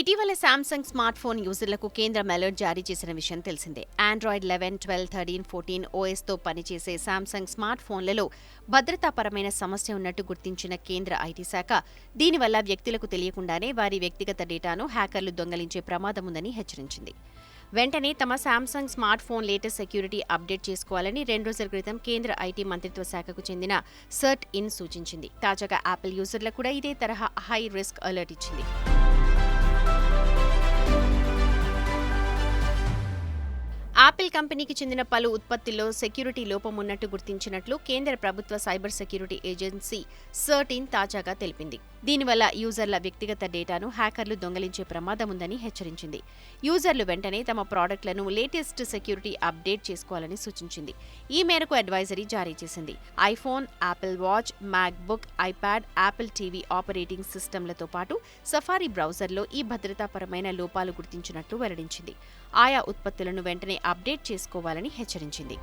ఇటీవల Samsung smart phone యూజర్లకు కేంద్రం alert జారీ చేసిన విషయం తెలిసిందే. Android eleven twelve thirteen fourteen ఓఎస్తో పనిచేసే శాంసంగ్ స్మార్ట్ ఫోన్లలో భద్రతాపరమైన సమస్య ఉన్నట్టు గుర్తించిన కేంద్ర ఐటీ శాఖ దీనివల్ల వ్యక్తులకు తెలియకుండానే వారి వ్యక్తిగత డేటాను హ్యాకర్లు దొంగలించే ప్రమాదం ఉందని హెచ్చరించింది. వెంటనే తమ Samsung smart phone latest security update చేసుకోవాలని రెండు రోజుల క్రితం కేంద్ర ఐటీ మంత్రిత్వ శాఖకు చెందిన సర్ట్ ఇన్ సూచించింది. తాజాగా యాపిల్ యూజర్లకు కూడా ఇదే తరహా హై రిస్క్ అలర్ట్ ఇచ్చింది. ఆపిల్ కంపెనీకి చెందిన పలు ఉత్పత్తుల్లో సెక్యూరిటీ లోపం ఉన్నట్టు గుర్తించినట్లు కేంద్ర ప్రభుత్వ సైబర్ సెక్యూరిటీ ఏజెన్సీ సర్టీన్ తాజాగా తెలిపింది. దీనివల్ల యూజర్ల వ్యక్తిగత డేటాను హ్యాకర్లు దొంగలించే ప్రమాదం ఉందని హెచ్చరించింది. యూజర్లు వెంటనే తమ ప్రోడక్ట్లను లేటెస్ట్ సెక్యూరిటీ అప్డేట్ చేసుకోవాలని సూచించింది. ఈ మేరకు అడ్వైజరీ జారీ చేసింది. IPhone Apple watch MacBook iPad Apple TV operating సిస్టమ్లతో పాటు సఫారీ బ్రౌజర్లో ఈ భద్రతాపరమైన లోపాలు గుర్తించినట్లు వెల్లడించింది. ఆయా ఉత్పత్తులను వెంటనే అప్డేట్ చేసుకోవాలని హెచ్చరించింది.